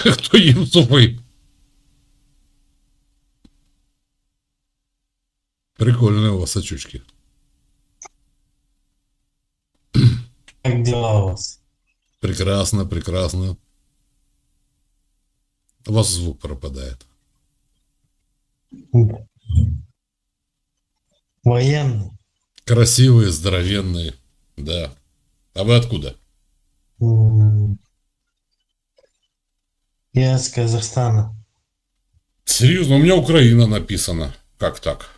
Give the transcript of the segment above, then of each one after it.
Кто їм супи? Прикольные у вас очучки. Как дела у вас? Прекрасно, прекрасно. У вас звук пропадает. Военный? Красивые, здоровенные. Да. А вы откуда? Я из Казахстана. Серьезно, у меня Украина написано. Как так?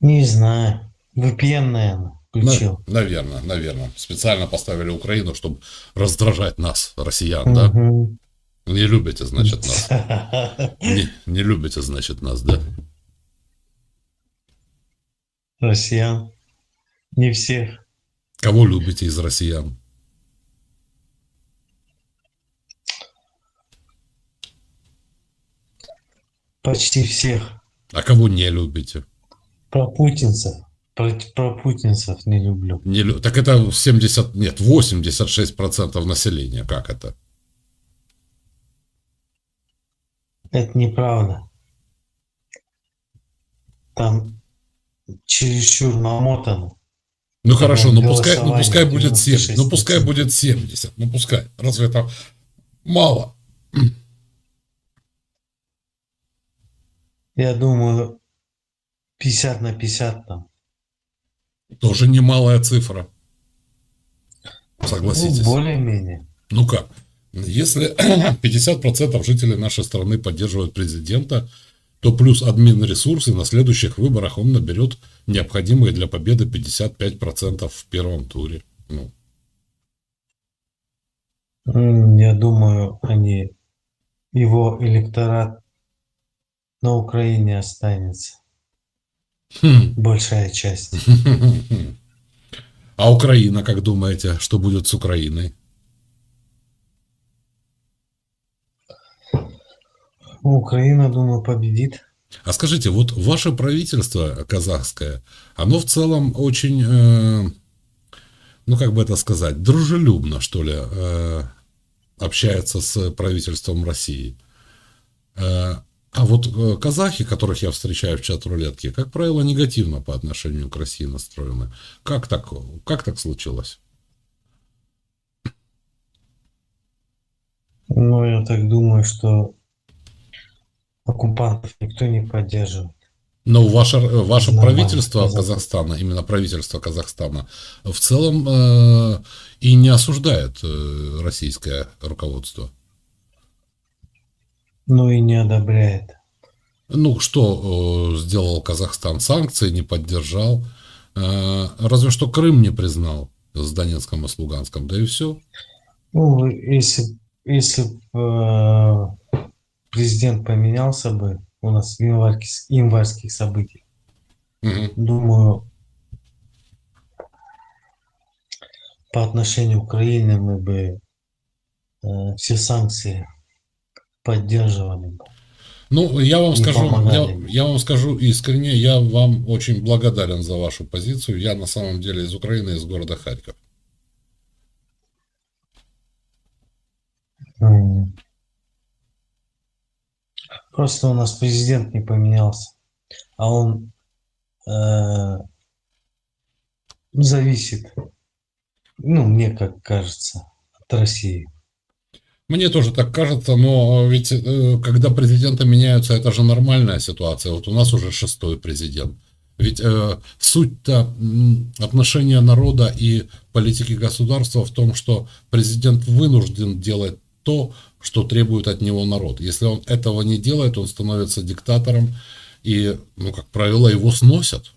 Не знаю. VPN, наверное, включил. наверное, наверное. Специально поставили Украину, чтобы раздражать нас, россиян, да? Не любите, значит, нас. Не, не любите, значит, нас, да? Россиян. Не всех. Кого любите из россиян? Почти всех. А кого не любите? Про путинцев. Про, про путинцев не люблю. Не Так это 70, нет, 86% населения. Как это? Это неправда. Там чересчур намотано. Ну хорошо, ну пускай, ну пускай будет 70, ну 96%. пускай будет 70, ну пускай. Разве это мало? Я думаю, 50 на 50 там. Тоже немалая цифра. Ну, Согласитесь. более-менее. Ну как? Если 50% жителей нашей страны поддерживают президента, то плюс админ-ресурсы на следующих выборах он наберет необходимые для победы 55% в первом туре. Ну, Я думаю, они его электорат на Украине останется. хм. Большая часть. А Украина, как думаете, что будет с Украиной? Ну, Украина, думаю, победит. А скажите, вот ваше правительство казахское, оно в целом очень, э, ну как бы это сказать, дружелюбно, что ли, э, общается с правительством России. Э, а вот э, казахи, которых я встречаю в чат-рулетке, как правило, негативно по отношению к России настроены. Как так, как так случилось? Но я так думаю, что оккупантов никто не поддерживает. Но ваше, э, ваше Нормально, правительство казахи. Казахстана, именно правительство Казахстана, в целом э, и не осуждает э, российское руководство. Ну и не одобряет. Ну, что э, сделал Казахстан? Санкции не поддержал. Э, разве что Крым не признал с Донецком и с Луганском. Да и все. Ну, если, если б, э, президент поменялся бы у нас в январских, январских событиях, думаю, по отношению к Украине мы бы э, все санкции поддерживали бы. Ну, я вам Не скажу, я, помогали. я вам скажу искренне, я вам очень благодарен за вашу позицию. Я на самом деле из Украины, из города Харьков. Просто у нас президент не поменялся, а он э, зависит, ну, мне как кажется, от России. Мне тоже так кажется, но ведь э, когда президенты меняются, это же нормальная ситуация. Вот у нас уже шестой президент. Ведь э, суть-то отношения народа и политики государства в том, что президент вынужден делать то, что требует от него народ. Если он этого не делает, он становится диктатором, и, ну, как правило, его сносят.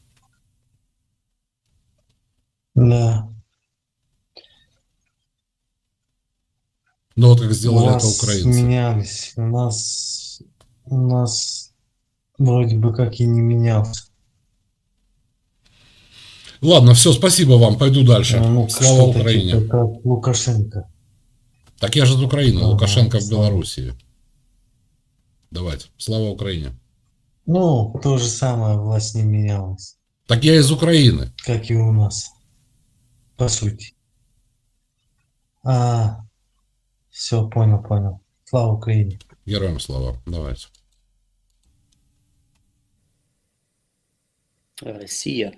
Да. Но вот как сделали это вас украинцы. менялись, у нас, у нас вроде бы как и не менялся. Ладно, все, спасибо вам, пойду дальше. Ну, Слава что-то Украине. типа как Лукашенко. Так я же из Украины, Ага, Лукашенко в слава. Белоруссии. Давайте, слава Украине. Ну, то же самое власть не менялась, Так я из Украины. как и у нас, по сути. А, все, понял, понял. Слава Украине. Героям слава. Давайте. Россия.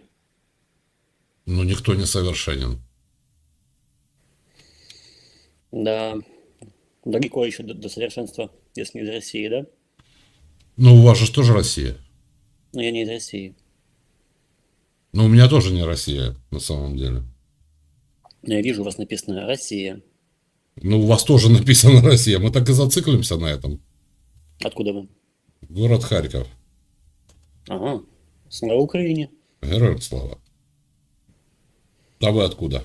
Ну, никто не совершенен. Да. Далеко еще до, до совершенства, если не из России, да? Ну, у вас же тоже Россия. Но я не из России. Но у меня тоже не Россия, на самом деле. Но я вижу, у вас написано Россия. Ну, у вас тоже написано Россия. Мы так и зациклимся на этом. Откуда вы? Город Харьков. Ага. Слава Украине. Героям слава. А вы откуда?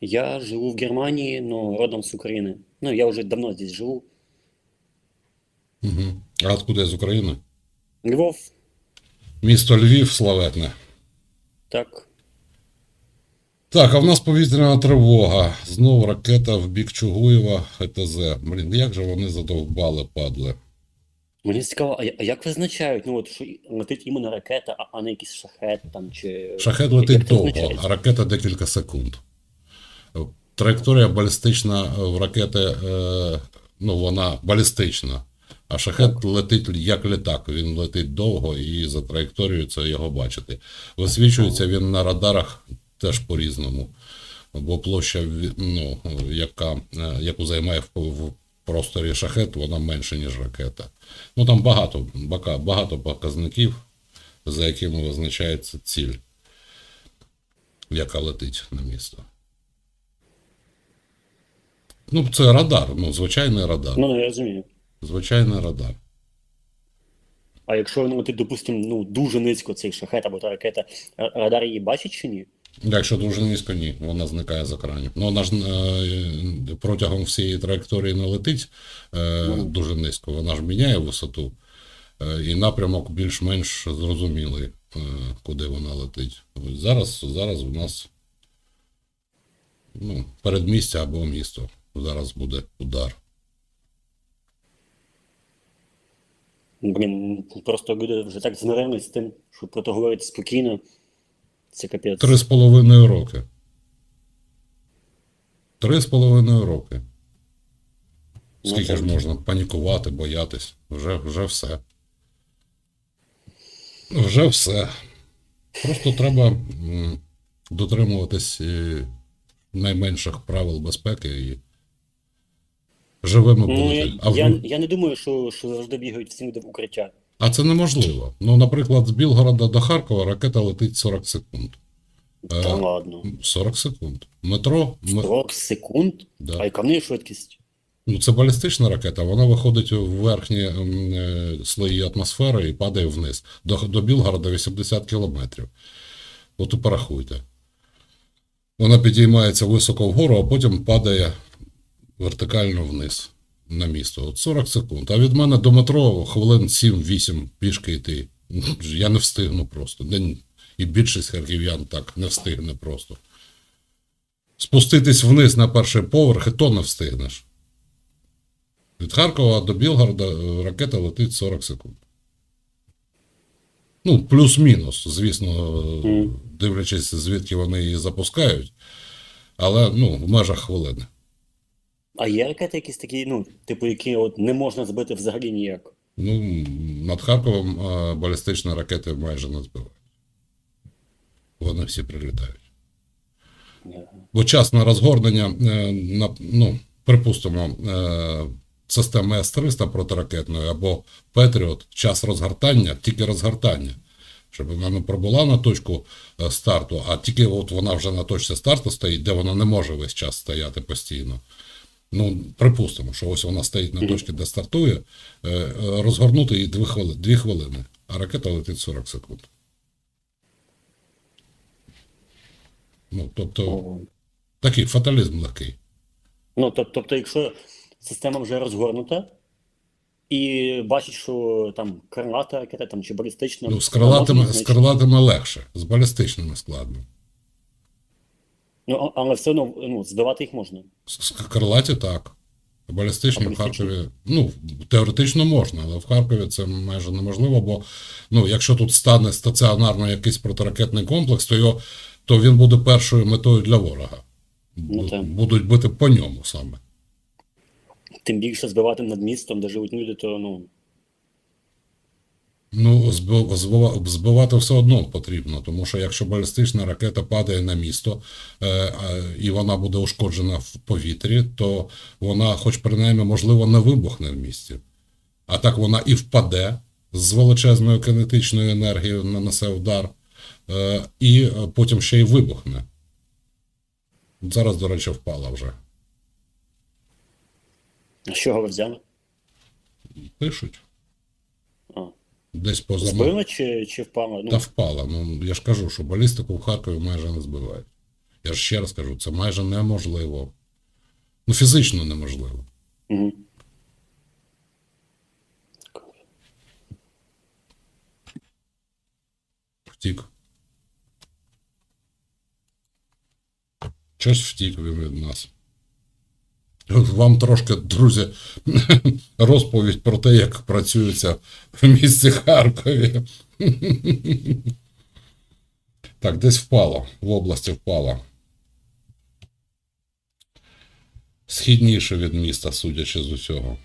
Я живу в Германии, но родом с Украины. Ну, я уже давно здесь живу. Угу. А откуда из України? Львов, Місто Львів славетне. так. Так, а в нас повітряна тривога. Знову ракета в бік Чугуєва, ХТЗ. Блін, як же вони задовбали, падли. Мені цікаво, а, я- а як визначають, ну от що і- летить іменно ракета, а, а не якийсь шахет там чи. Шахет як летить це довго, визначається? а ракета декілька секунд. Траєкторія балістична в ракети, е, ну вона балістична. А шахет летить як літак. Він летить довго і за траєкторією це його бачити. Висвічується він на радарах теж по-різному. Бо площа, ну, яка, е, яку займає в, просторі шахет, вона менша, ніж ракета. Ну там багато, багато показників, за якими визначається ціль яка летить на місто. Ну, це радар, ну, звичайний радар. Ну, ну, я розумію. Звичайний радар. А якщо він летить, допустимо, ну, дуже низько цей шахет або та ракета, радар її бачить чи ні? Якщо дуже низько, ні, вона зникає з екранів. Ну, вона ж е, протягом всієї траєкторії не летить е, дуже низько, вона ж міняє висоту. Е, і напрямок більш-менш зрозумілий, е, куди вона летить. Зараз, зараз у нас ну, передмістя або місто. Зараз буде удар. Блін, просто люди вже так змирились з тим, що про то говорити спокійно. Це капець. Три з половиною роки. Три з половиною роки. Ну, Скільки ж можна панікувати, боятись? Вже, вже все. Вже все. Просто треба дотримуватись е, найменших правил безпеки і живими Ну, бути. я, А, в- я, я не думаю, що, що завжди бігають всі люди в укриття. А це неможливо. Ну, наприклад, з Білгорода до Харкова ракета летить 40 секунд. Е, Та ладно. 40 секунд. Метро. ме- 40 секунд? Да. А яка в неї швидкість? Ну, це балістична ракета, вона виходить в верхні е, слої атмосфери і падає вниз. До, до Білгорода 80 кілометрів. От і порахуйте. Вона підіймається високо вгору, а потім падає вертикально вниз на місто. От 40 секунд. А від мене до метро хвилин 7-8 пішки йти. Я не встигну просто. І більшість харків'ян так не встигне просто. Спуститись вниз на перший поверх, і то не встигнеш. Від Харкова до Білгорода е, ракета летить 40 секунд. Ну, плюс-мінус, звісно, е, дивлячись, звідки вони її запускають. Але ну, в межах хвилини. А є ракети якісь такі, ну, типу, які от не можна збити взагалі ніяк. Ну, над Харковом е, балістичні ракети майже не збивають. Вони всі прилітають. Бо час на розгорнення, е, на, ну, припустимо, е, системи С-300 протиракетної або Петріот, час розгортання, тільки розгортання. Щоб вона не пробула на точку е, старту, а тільки от вона вже на точці старту стоїть, де вона не може весь час стояти постійно. Ну, припустимо, що ось вона стоїть на точці, де стартує, е, розгорнути її 2 хвилини, 2 хвилини, а ракета летить 40 секунд. Ну, тобто, такий фаталізм легкий. Ну, тобто, якщо система вже розгорнута, і бачить, що там крилата ракета там, чи балістична. Ну, з крилатими, з крилатими легше, з балістичними складно. Ну, але все одно ну, збивати їх можна. Крилаті так. Балістичні в? Харкові, ну, теоретично можна, але в Харкові це майже неможливо, бо ну, якщо тут стане стаціонарно якийсь протиракетний комплекс, то, його, то він буде першою метою для ворога. Ну, Будуть бити по ньому саме. Тим більше збивати над містом, де живуть люди, то ну. Ну, збивати все одно потрібно, тому що якщо балістична ракета падає на місто е, а, і вона буде ушкоджена в повітрі, то вона, хоч принаймні, можливо, не вибухне в місті. А так вона і впаде з величезною кинетичною енергією, нанесе удар, е, і е, потім ще й вибухне. Зараз, до речі, впала вже. З чого ви взяли? Пишуть. Десь поза Збили чи, чи впало? Ну, Та впала. Ну я ж кажу, що балістику в Харкові майже не збивають. Я ж ще раз кажу, це майже неможливо. Ну, фізично неможливо. угу. Втік. Щось втік від нас. Вам трошки, друзі, розповідь про те, як працюється в місті Харкові. Так, десь впало, в області впало. Східніше від міста, судячи з усього.